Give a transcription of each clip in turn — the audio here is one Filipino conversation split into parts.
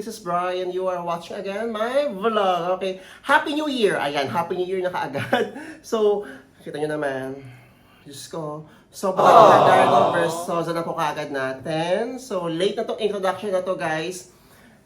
this is Brian. You are watching again my vlog. Okay, Happy New Year! Ayan, Happy New Year na kaagad. So, kita nyo naman. Diyos ko, sobrang agad ng versosa na po kaagad natin. So, late na tong introduction na to guys.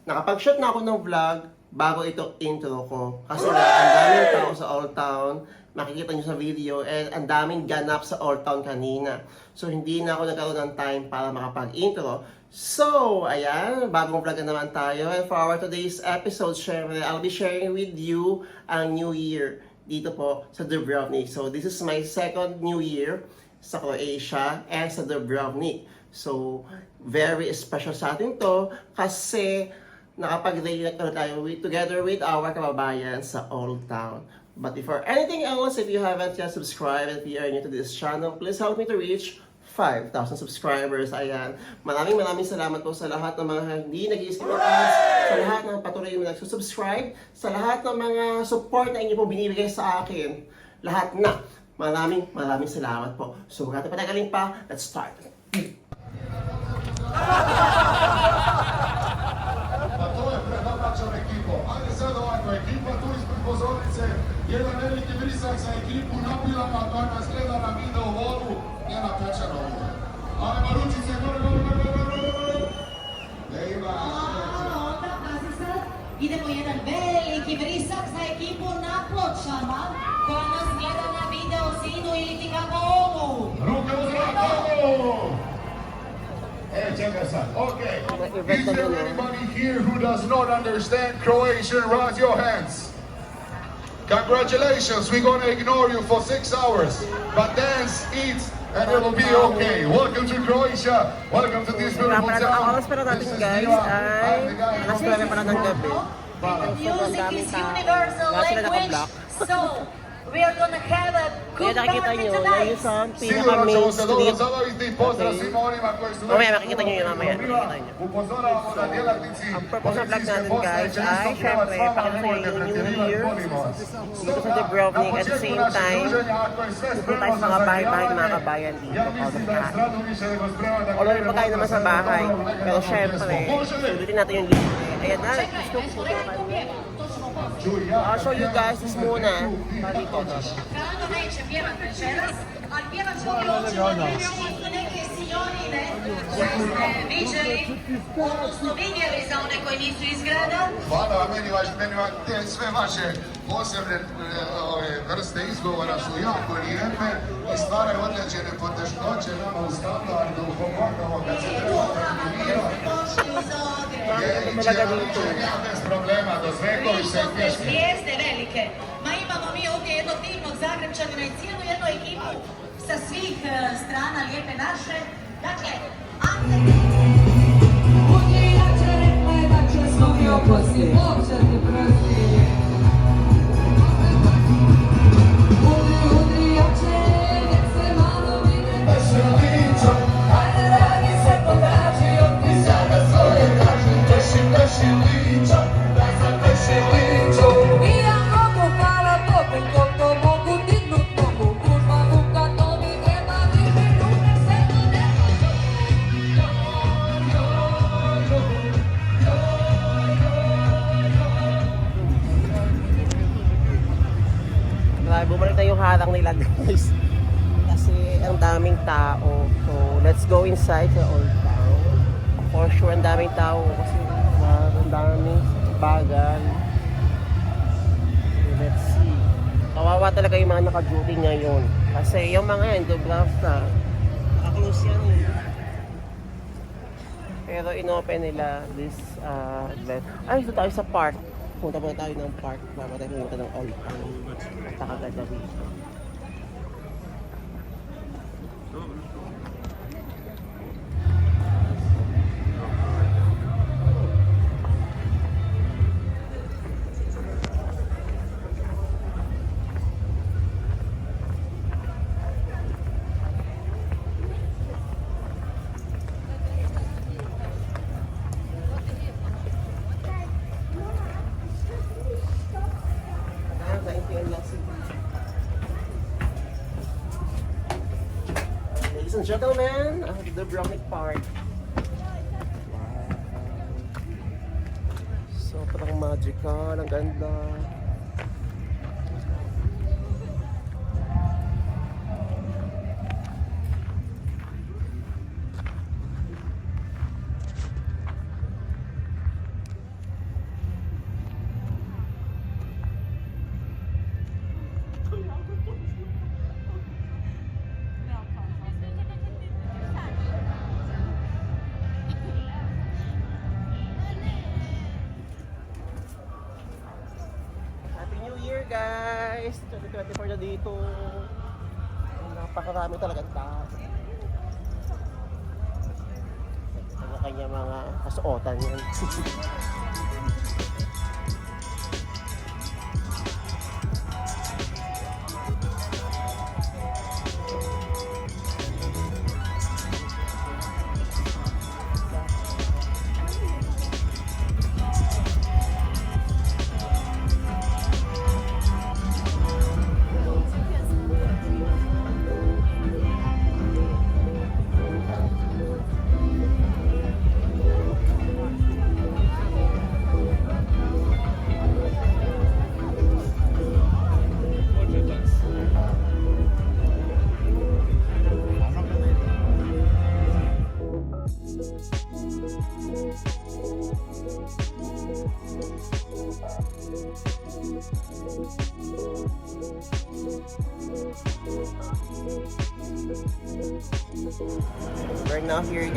Nakapag-shoot na ako ng vlog bago ito intro ko. Kasi nga, ang daming tao sa Old Town. Makikita nyo sa video. And ang daming ganap sa Old Town kanina. So, hindi na ako nagkaroon ng time para makapag-intro. So, ayan, bagong vlog na naman tayo. And for our today's episode, syempre, I'll be sharing with you ang New Year dito po sa Dubrovnik. So, this is my second New Year sa Croatia and sa Dubrovnik. So, very special sa atin to kasi nakapag-relate na tayo with, together with our kababayan sa Old Town. But before anything else, if you haven't yet subscribed and if you are new to this channel, please help me to reach 5,000 subscribers. Ayan. Maraming maraming salamat po sa lahat ng mga hindi nag-skip ng ads, sa lahat ng patuloy na nagsusubscribe, sa lahat ng mga support na inyo po binibigay sa akin. Lahat na. Maraming maraming salamat po. So, huwag natin patagalin pa. Let's start. Pa to je predomaćom ekipom. Ajde sad ovako, ekipa tu ispred pozornice, jedan veliki brisak za ekipu na pilama koja nas gleda na video volu, Njena Pečanova. Ajmo ručice, gore, gore, gore, gore, gore, gore. Da ima onda, pazi sad, idemo jedan veliki vrisak za ekipu na pločama koja nas gleda na video zinu ili ti kako ovu. ruke u zrak, ajmo! E, okej. Is there anybody here who does not understand Croatian? Raise your hands. Congratulations, we're gonna ignore you for six hours, but dance, eat, and it'll be okay. Welcome to Croatia. Welcome to this beautiful Ang town. oras pala natin This is guys ay I'm the guy alas who 9 pala ng gabi. Music is universal language, so we are gonna have a Kaya good nakikita party nyo, yan tonight. yung sa Sigurno ćemo se dobro pinaka-mainstream. zabaviti. Pozdrav svima onima koji su Mamaya, makikita nyo yun, mamaya, makikita nyo. Upozoravamo da djelatnici Ang purpose ng vlog policijske natin, postaje guys, će ay, syempre, vama, pakita nemojte yung New pretjerivati, Year dito sa Dubrovnik. Na At the početku same našeg time, druženja, ako je sve pupunta spremno tayo sa za mga bahay-bahay ng mga kabayan dito. ja mislim da je Pagkakas. strano više nego spreman da Although pa tayo naman sa bahay. Pero syempre, sulitin natin yung libre. Ayan na, gusto ko po I'll show you guys this. Dito. Frano neće ste viđeli, odnosno nisu iz grada. Hvala meni, vaš, sve vaše posebne e, ove, vrste izgovora su jako lijepe i stvaraju određene poteškoće ste pješke. zvijezde velike. Ma imamo mi ovdje jednog divnog Zagrebčanina i cijelu jednu ekipu sa svih e, strana lijepe naše. Dakle, Ante Udrijače rekla je da će svoji oposti, Bog će ti prosti. Ang daming bagan. Let's see. Kawawa talaga yung mga naka-duty ngayon. Kasi yung mga yan, Dubrovs na. Naka-close yan eh. Pero inopen nila this uh, event. Ay, ito tayo sa park. Punta muna tayo ng park. Bago tayo pumunta ng old town. Nakaganda dito. and gentlemen, ang Dubrovnik Park. So, parang magical, ang ganda. Dito. Napakarami talagang tao. Ang kanya mga kasuotan yan.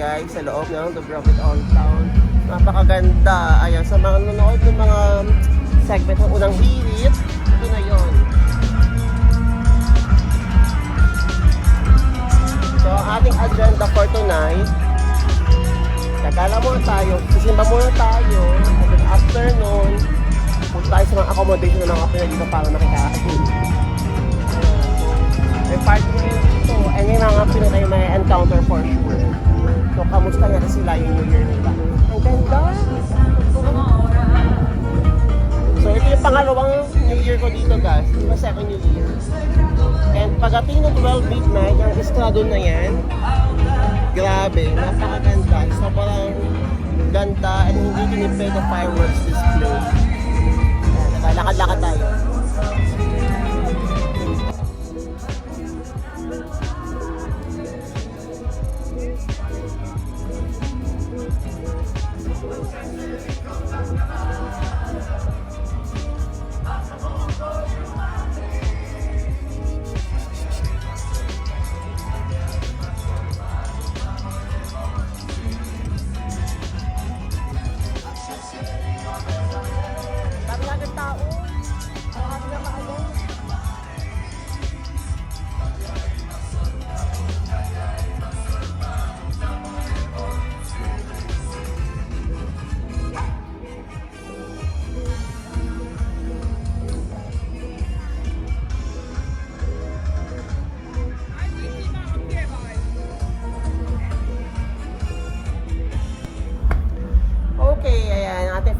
guys sa loob ng Dubrovnik Old Town. Napakaganda. Ayan, sa mga nanonood ng mga segment ng unang hirit, ito na yon. So, ating agenda for tonight, Kagala muna tayo, sisimba muna tayo, and then after nun, punta tayo sa mga accommodation ng mga Pinoy dito para makikain. May party ngayon dito, and yung mga tayo may encounter for sure. So, kamusta nga sila yung New Year nila? Ang ganda! So, ito yung pangalawang New Year ko dito guys. Yung second New Year. And pagdating ng 12 midnight, yung estado na yan, grabe, napakaganda. Sobrang ganda and hindi tinipid ng fireworks display. Ayan, Lakad-lakad tayo.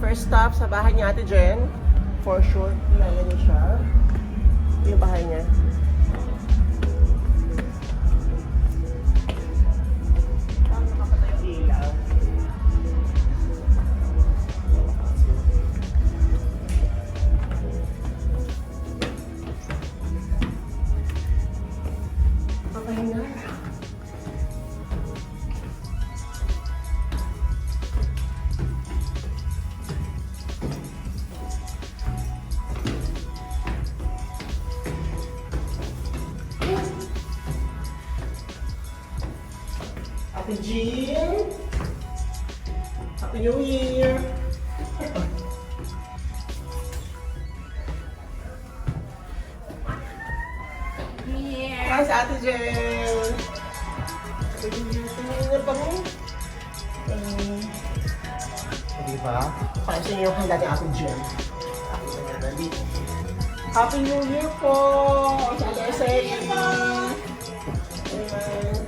First stop sa bahay ni Ate Jen. For sure, ayan niya siya. Yung bahay niya. Patay na. Ba? Pakisa niyo yung handa ni Ate Jen. Happy New Year po! Sa Ate Esay.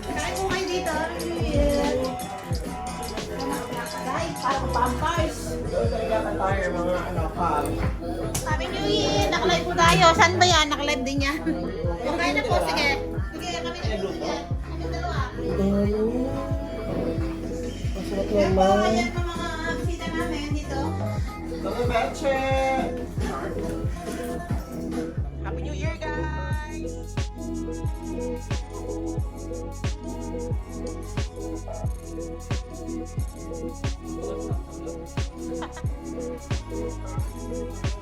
Kain mo kayo dito. Guys, parang vampires. Talaga tayo mga ano, pal. Happy New Year! Nakalive po tayo. Saan ba yan? Nakalive din yan. Okay na po, sige. Sige, kami na po. Sige. Kami dalawa. Masarap Yan po, naman. ayan po mga bisita namin dito. Mga Beche! Happy New Year, guys!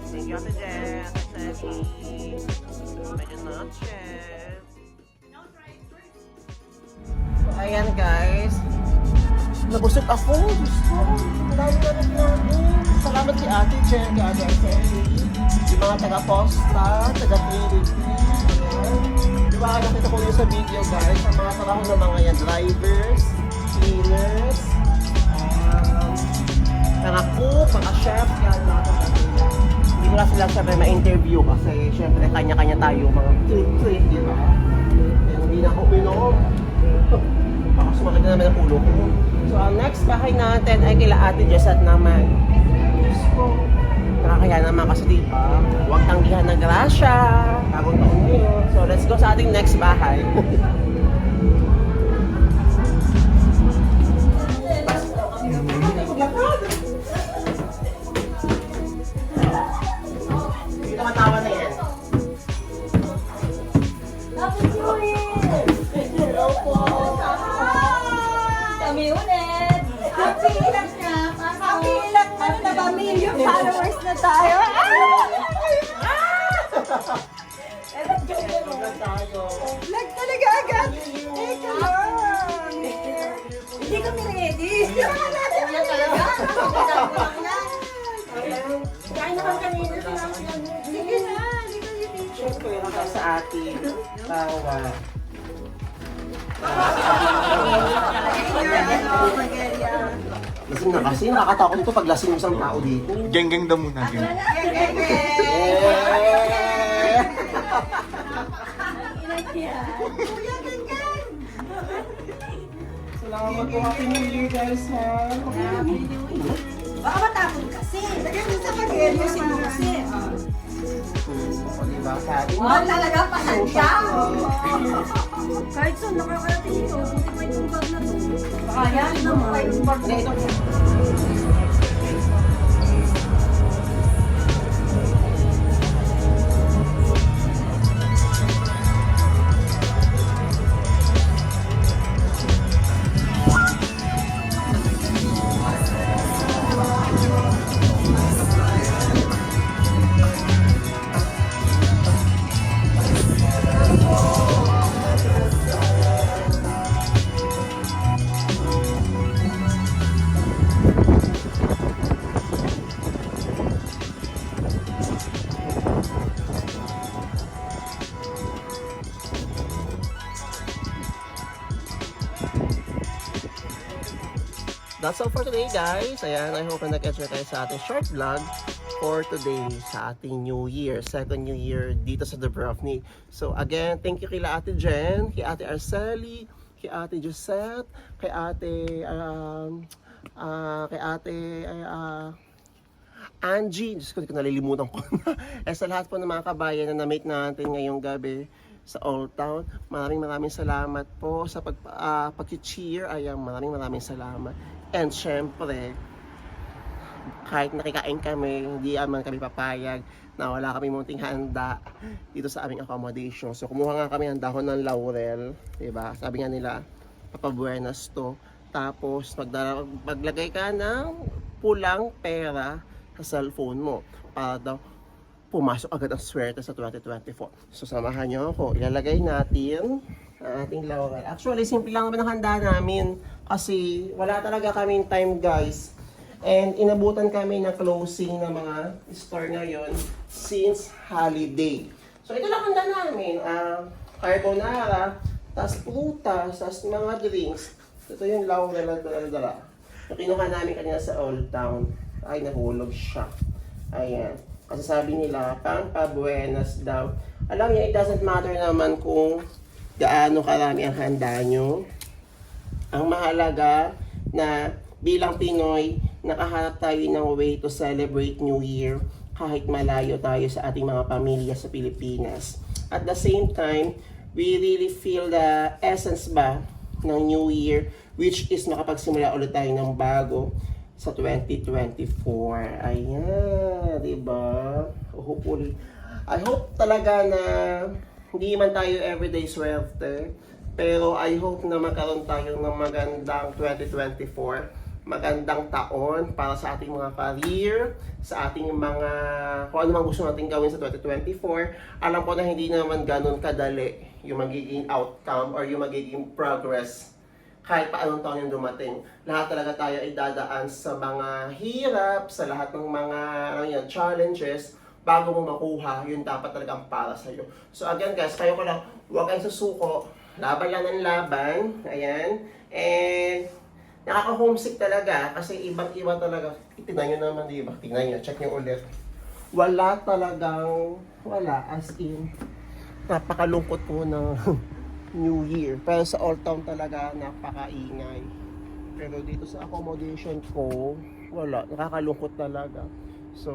Thank you, Ate Jen. Ate Jenny. Medyo noches. So, ayan guys. Nabusog ako. Diyos ko. Dami na rin namin. Salamat kay Ate Jen, kay Ate Arceli. Yung mga taga-posta. Ayan. Di ba nakita ko yun sa video guys, ang mga trabaho ng mga yan, drivers, cleaners, um, mga cook, mga chef, yan, mga kapatid. Hindi ko na sila syempre ma-interview kasi syempre kanya-kanya tayo mga trip-trip, di ba? Hindi na ako uminom. Baka sumakit na naman ang ulo ko. So, ang next bahay natin ay kila Ate Jessat naman. Ko. Nakakaya naman kasi di ba? Huwag tanggihan ng grasya. Bagong taon ngayon. So, let's go sa ating next bahay. na tayo! tayo. Lag talaga agad! Teka lang! Hindi kami ready! Yan talaga! Kain naman kanina sila Sige na! Hindi Siyempre, naka sa atin. Tawa. Lasing na kasi, nakakatakot ito pag lasing isang tao dito. Geng-geng daw muna, geng. Salamat po, Happy New Year guys ha. Baka matapon kasi. Lagyan mo sa pag-seryosin mo kasi. O diba, sabi mo. Oh, talaga pasensya. Kahit saan nakakarating ito, buti pa itong bag na to. Baka yan naman. Yung bag all for today guys. Ayan, I hope na nag-enjoy kayo sa ating short vlog for today sa ating New Year, second New Year dito sa Dubrovnik. So again, thank you kila Ate Jen, kay Ate Arceli, kay Ate Josette, kay Ate um, ah, kay Ate uh, Angie, Diyos ko, di ko nalilimutan ko na. eh, sa lahat po ng mga kabayan na na-meet natin ngayong gabi sa Old Town, maraming maraming salamat po sa pag, uh, pag-cheer. Ayan, maraming maraming salamat. And syempre, kahit nakikain kami, hindi naman kami papayag na wala kami munting handa dito sa aming accommodation. So, kumuha nga kami ng dahon ng laurel, 'di ba? Sabi nga nila, papabuenas to. Tapos, magdala, maglagay ka ng pulang pera sa cellphone mo para daw pumasok agad ang swerte sa 2024. So, samahan niyo ako. Ilalagay natin ang ating laurel. Actually, simple lang naman ang handa namin kasi wala talaga kaming time, guys. And inabutan kami ng closing ng mga store ngayon since holiday. So, ito lang handa namin. Ah, carbonara, tas prutas, tas mga drinks. Ito yung laurel na dala-dala. Na kinuha namin kanina sa Old Town. Ay, nahulog siya. Ayan. Kasi sabi nila, pampabuenas daw. Alam niyo, it doesn't matter naman kung gaano karami ang handa nyo. Ang mahalaga na bilang Pinoy, nakahanap tayo ng way to celebrate New Year kahit malayo tayo sa ating mga pamilya sa Pilipinas. At the same time, we really feel the essence ba ng New Year which is makapagsimula ulit tayo ng bago sa 2024. Ayan, di ba? Hopefully, I hope talaga na hindi man tayo everyday swerte, pero I hope na magkaroon tayo ng magandang 2024 magandang taon para sa ating mga career, sa ating mga kung ano man gusto natin gawin sa 2024. Alam ko na hindi naman ganun kadali yung magiging outcome or yung magiging progress kahit pa anong taon yung dumating. Lahat talaga tayo ay dadaan sa mga hirap, sa lahat ng mga ano yan, challenges bago mo makuha yung dapat talagang para sa iyo. So again guys, kayo ko lang, huwag kayong susuko. Laban lang ng laban. Ayan. And nakaka-homesick talaga kasi ibang-iba talaga. Tingnan nyo naman, di ba? Tingnan nyo, check nyo ulit. Wala talagang, wala, as in, napakalungkot po ng New Year. Pero sa Old Town talaga, napakaingay. Pero dito sa accommodation ko, wala, nakakalungkot talaga. So,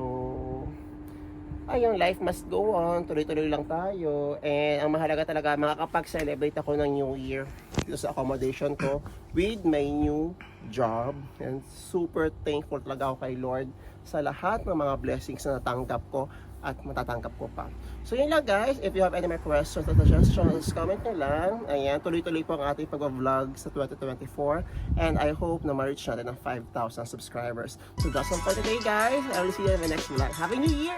ayun, life must go on. Tuloy-tuloy lang tayo. And ang mahalaga talaga, makakapag-celebrate ako ng New Year dito sa accommodation ko with my new job. And super thankful talaga ako kay Lord sa lahat ng mga blessings na natanggap ko at matatanggap ko pa. So yun lang guys, if you have any more questions or suggestions, comment nyo lang. Ayan, tuloy-tuloy po ang ating pag-vlog sa 2024 and I hope na ma-reach natin ang 5,000 subscribers. So that's all for today guys. I will see you in the next vlog. Happy New Year!